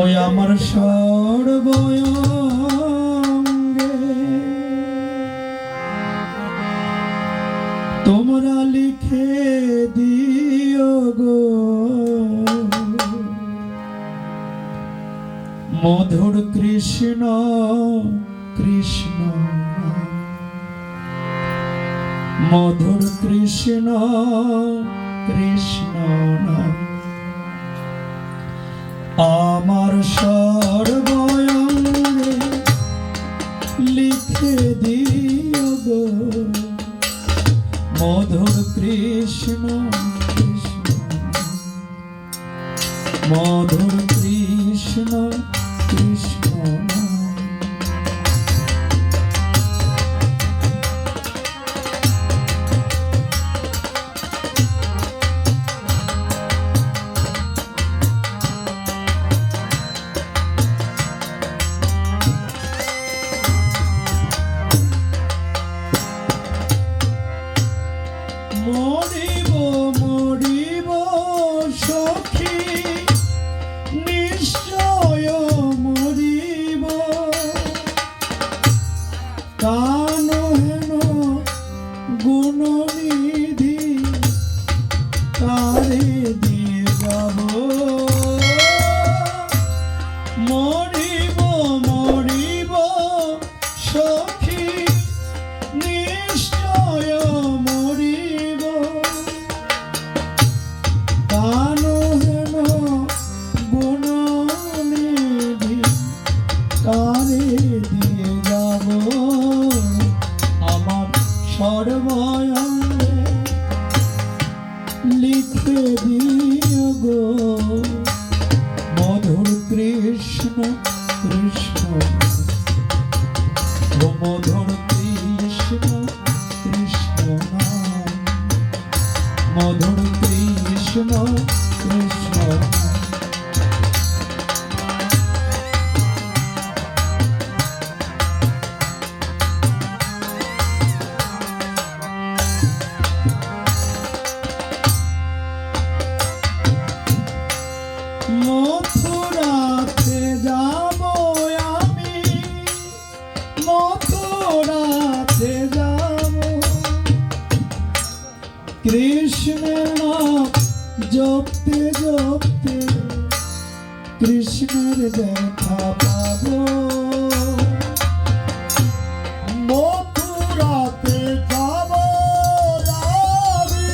ওই আমার সর্বয়ঙ্গে তোমরা লিখে দিও গো মধুর কৃষ্ণ কৃষ্ণ। মধুর কৃষ্ণ কৃষ্ণ লিখে দিও গো। মধুর কৃষ্ণ। মধুর কৃষ্ণ কৃষ্ণ। On. লিখে দিও গো। মধুর কৃষ্ণ কৃষ্ণ। মধুর কৃষ্ণ কৃষ্ণ মধুর কৃষ্ণ কৃষ্ণ কৃষ্ণের নাম জপতে জপতে কৃষ্ণের দেখা পাবো। মথুরাতে যাব আমি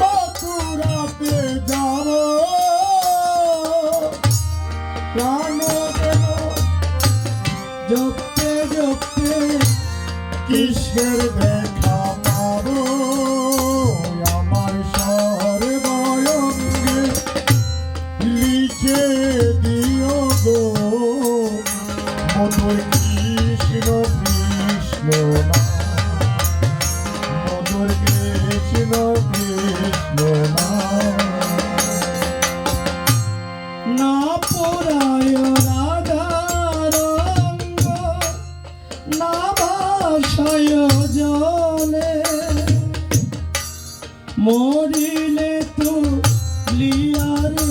মথুরাতে লিখে দিও গো মধুর কৃষ্ণ কৃষ্ণ। মধুর কৃষ্ণ কৃষ্ণ। না পোড়ায় মরিলে তো লিয়ারে